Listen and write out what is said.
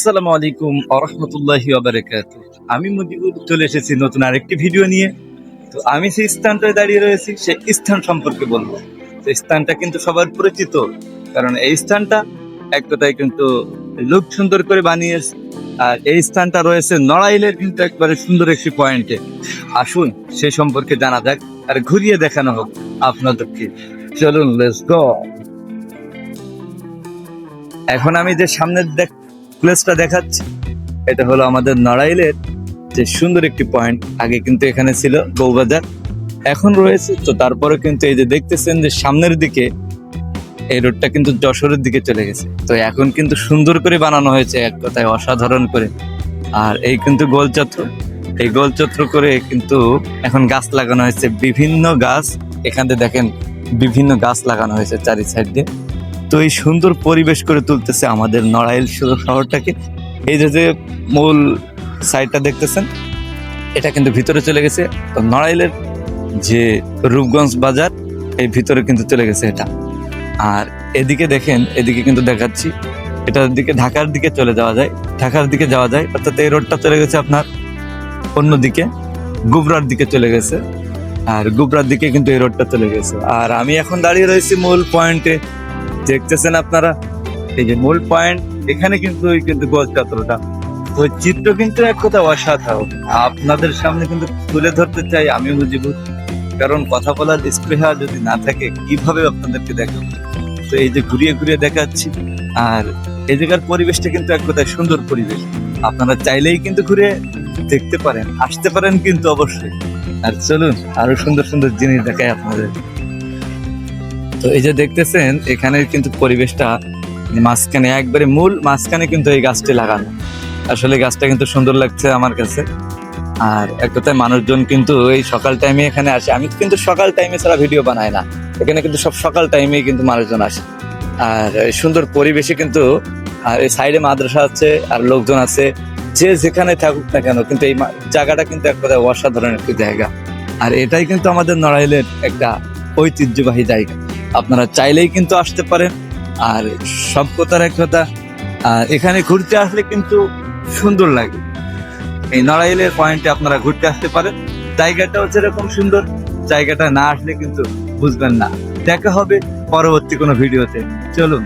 আসসালামু আলাইকুম আরহামতুল্লাহি আবরাকাত আমি মুজিবুর চলে এসেছি নতুন আরেকটি ভিডিও নিয়ে। তো আমি সেই স্থানটায় দাঁড়িয়ে রয়েছি, সেই স্থান সম্পর্কে বলব। তো স্থানটা কিন্তু সবার পরিচিত, কারণ এই স্থানটা এক কথায় কিন্তু লোক সুন্দর করে বানিয়েছে। আর এই স্থানটা রয়েছে নড়াইলের কিন্তু একবারে সুন্দর একটি পয়েন্টে। আসুন, সে সম্পর্কে জানা যাক আর ঘুরিয়ে দেখানো হোক আপনাদেরকে। চলুন লেটস গো এখন আমি যে সামনে দেখ প্লেসটা দেখাচ্ছি। এটা হলো আমাদের নড়াইলের যে সুন্দর একটি পয়েন্ট আগে কিন্তু এখানে ছিল বউবাজার এখন রয়েছে। তো তারপরে কিন্তু এই যে দেখতেছেন যে সামনের দিকে এই রোডটা কিন্তু যশোরের দিকে চলে গেছে। তো এখন কিন্তু সুন্দর করে বানানো হয়েছে এক কথায়, অসাধারণ করে। আর এই কিন্তু গোলচত্র এই গোলচত্র করে কিন্তু এখন গাছ লাগানো হয়েছে। বিভিন্ন গাছ, এখানে দেখেন, বিভিন্ন গাছ লাগানো হয়েছে চারি সাইড দিয়ে। তো এই সুন্দর পরিবেশ করে তুলতেছে আমাদের নড়াইল শহর- শহরটাকে। এই যে যে মূল সাইডটা দেখতেছেন, এটা কিন্তু ভিতরে চলে গেছে। তো নড়াইলের যে রূপগঞ্জ বাজার, এই ভিতরে কিন্তু চলে গেছে এটা। আর এদিকে দেখেন, এদিকে কিন্তু দেখাচ্ছি। এটার দিকে, ঢাকার দিকে চলে যাওয়া যায়। ঢাকার দিকে যাওয়া যায়, অর্থাৎ এই রোডটা চলে গেছে আপনার অন্যদিকে। গুবরার দিকে চলে গেছে। আর গুবরার দিকে কিন্তু এই রোডটা চলে গেছে। আর আমি এখন দাঁড়িয়ে রয়েছি মূল পয়েন্টে দেখতেছেন আপনারা? এই যে মূল পয়েন্ট এখানে কিন্তু ওই কিন্তু গোলচত্রটা ওই চিত্র কিন্তু এক কথা অসাধারণ। আপনাদের সামনে কিন্তু তুলে ধরতে চাই, আমিও বুঝিব। কারণ কথা বলার স্পৃহা যদি না থাকে, কীভাবে আপনাদেরকে দেখাবো? তো এই যে ঘুরিয়ে ঘুরিয়ে দেখাচ্ছি, আর এই জায়গার পরিবেশটা কিন্তু এক কথায় সুন্দর পরিবেশ। আপনারা চাইলেই কিন্তু ঘুরে দেখতে পারেন, আসতে পারেন কিন্তু অবশ্যই। আর চলুন, আরও সুন্দর সুন্দর জিনিস দেখায় আপনাদের। তো এই যে দেখতেছেন, এখানে কিন্তু পরিবেশটা মাঝখানে একবারে মূল, মাঝখানে কিন্তু এই গাছটি লাগানো। আসলে গাছটা কিন্তু সুন্দর লাগছে আমার কাছে। আর এক কথায় মানুষজন কিন্তু এই সকাল টাইমে এখানে আসে। আমি কিন্তু সকাল টাইমে ছাড়া ভিডিও বানাই না। এখানে কিন্তু সব সকাল টাইমেই কিন্তু মানুষজন আসে। আর সুন্দর পরিবেশে কিন্তু, আর এই সাইডে মাদ্রাসা আছে, আর লোকজন আছে। যে যেখানে থাকুক না কেন, কিন্তু এই জায়গাটা কিন্তু এক কথায় অসাধারণ একটি জায়গা। আর এটাই কিন্তু আমাদের নড়াইলের একটা ঐতিহ্যবাহী জায়গা। আপনারা চাইলেই কিন্তু আসতে পারেন। আর সব কথার এক কথা আর এখানে ঘুরতে আসলে কিন্তু সুন্দর লাগে। এই নড়াইলের পয়েন্টে আপনারা ঘুরতে আসতে পারেন। জায়গাটাও যেরকম সুন্দর, জায়গাটা না আসলে কিন্তু বুঝবেন না। দেখা হবে পরবর্তী কোনো ভিডিওতে। চলুন।